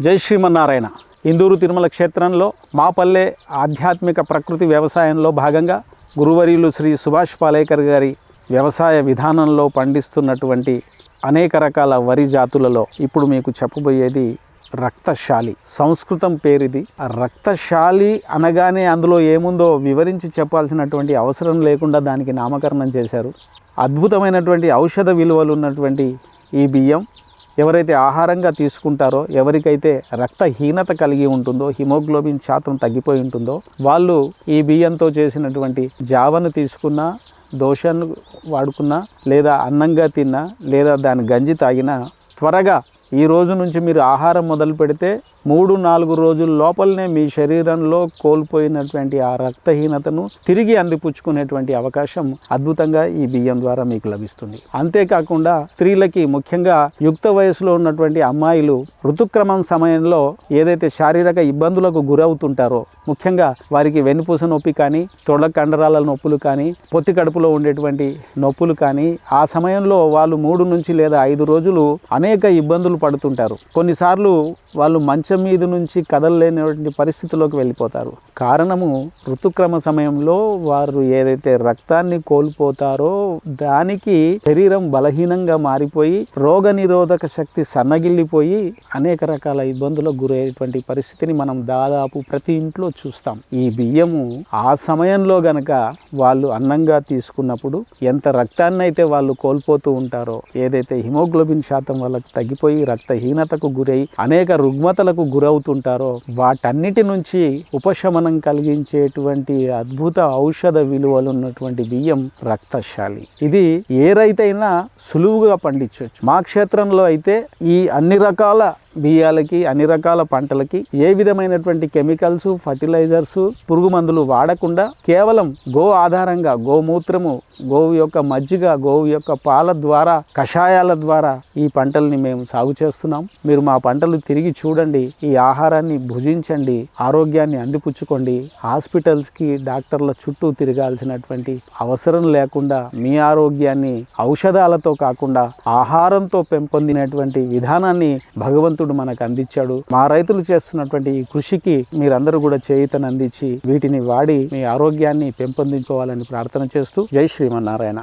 జై శ్రీమన్నారాయణ. ఇందూరు తిరుమల క్షేత్రంలో మాపల్లె ఆధ్యాత్మిక ప్రకృతి వ్యవసాయంలో భాగంగా గురువర్యులు శ్రీ సుభాష్ పాలేకర్ గారి వ్యవసాయ విధానంలో పండిస్తున్నటువంటి అనేక రకాల వరి జాతులలో ఇప్పుడు మీకు చెప్పబోయేది రక్తశాలి. సంస్కృతం పేరిది. రక్తశాలి అనగానే అందులో ఏముందో వివరించి చెప్పాల్సినటువంటి అవసరం లేకుండా దానికి నామకరణం చేశారు. అద్భుతమైనటువంటి ఔషధ విలువలు ఉన్నటువంటి ఈ బియ్యం ఎవరైతే ఆహారంగా తీసుకుంటారో ఎవరికైతే రక్తహీనత కలిగి ఉంటుందో హిమోగ్లోబిన్ శాతం తగ్గిపోయి ఉంటుందో వాళ్ళు ఈ బియ్యంతో చేసినటువంటి జావను తీసుకున్నా దోషను వాడుకున్నా లేదా అన్నంగా తిన్నా లేదా దాని గంజి తాగినా త్వరగా ఈ రోజు నుంచి మీరు ఆహారం మొదలు పెడితే మూడు నాలుగు రోజుల లోపలనే మీ శరీరంలో కోల్పోయినటువంటి ఆ రక్తహీనతను తిరిగి అందిపుచ్చుకునేటువంటి అవకాశం అద్భుతంగా ఈ బియ్యం ద్వారా మీకు లభిస్తుంది. అంతేకాకుండా స్త్రీలకి ముఖ్యంగా యుక్త వయసులో ఉన్నటువంటి అమ్మాయిలు ఋతుక్రమం సమయంలో ఏదైతే శారీరక ఇబ్బందులకు గురవుతుంటారో ముఖ్యంగా వారికి వెన్నుపూస నొప్పి కానీ తొడ కండరాల నొప్పులు కానీ పొత్తి కడుపులో ఉండేటువంటి నొప్పులు కానీ ఆ సమయంలో వాళ్ళు మూడు నుంచి లేదా ఐదు రోజులు అనేక ఇబ్బందులు పడుతుంటారు. కొన్నిసార్లు వాళ్ళు మంచం మీద నుంచి కదలలేనటువంటి పరిస్థితిలోకి వెళ్ళిపోతారు. కారణము ఋతుక్రమ సమయంలో వారు ఏదైతే రక్తాన్ని కోల్పోతారో దానికి శరీరం బలహీనంగా మారిపోయి రోగ నిరోధక శక్తి సన్నగిల్లిపోయి అనేక రకాల ఇబ్బందులకు గురయ్యేటువంటి పరిస్థితిని మనం దాదాపు ప్రతి ఇంట్లో చూస్తాం. ఈ బియ్యము ఆ సమయంలో గనక వాళ్ళు అన్నంగా తీసుకున్నప్పుడు ఎంత రక్తాన్ని అయితే వాళ్ళు కోల్పోతూ ఉంటారో ఏదైతే హిమోగ్లోబిన్ శాతం వాళ్ళకి తగ్గిపోయి రక్తహీనతకు గురై అనేక రుగ్మతలకు గురవుతుంటారో వాటన్నిటి నుంచి ఉపశమనం కలిగించేటువంటి అద్భుత ఔషధ విలువలు ఉన్నటువంటి బియ్యం రక్తశాలి. ఇది ఏ రైతైనా సులువుగా పండించవచ్చు. మా క్షేత్రంలో అయితే ఈ అన్ని రకాల బియ్యాలకి అన్ని రకాల పంటలకి ఏ విధమైనటువంటి కెమికల్స్ ఫర్టిలైజర్స్ పురుగు మందులు వాడకుండా కేవలం గో ఆధారంగా గోమూత్రము గోవు యొక్క మజ్జిగ గోవు యొక్క పాల ద్వారా కషాయాల ద్వారా ఈ పంటల్ని మేము సాగు చేస్తున్నాం. మీరు మా పంటలు తిరిగి చూడండి ఈ ఆహారాన్ని భుజించండి ఆరోగ్యాన్ని అందిపుచ్చుకోండి. హాస్పిటల్స్కి డాక్టర్ల చుట్టూ తిరగాల్సినటువంటి అవసరం లేకుండా మీ ఆరోగ్యాన్ని ఔషధాలతో కాకుండా ఆహారంతో పెంపొందినటువంటి విధానాన్ని భగవంతుడు భగవంతుడు మనకు అందించాడు. మా రైతులు చేస్తున్నటువంటి ఈ కృషికి మీరందరూ కూడా చేయుతను అందించి వీటిని వాడి మీ ఆరోగ్యాన్ని పెంపొందించుకోవాలని ప్రార్థన చేస్తూ జై శ్రీమన్నారాయణ.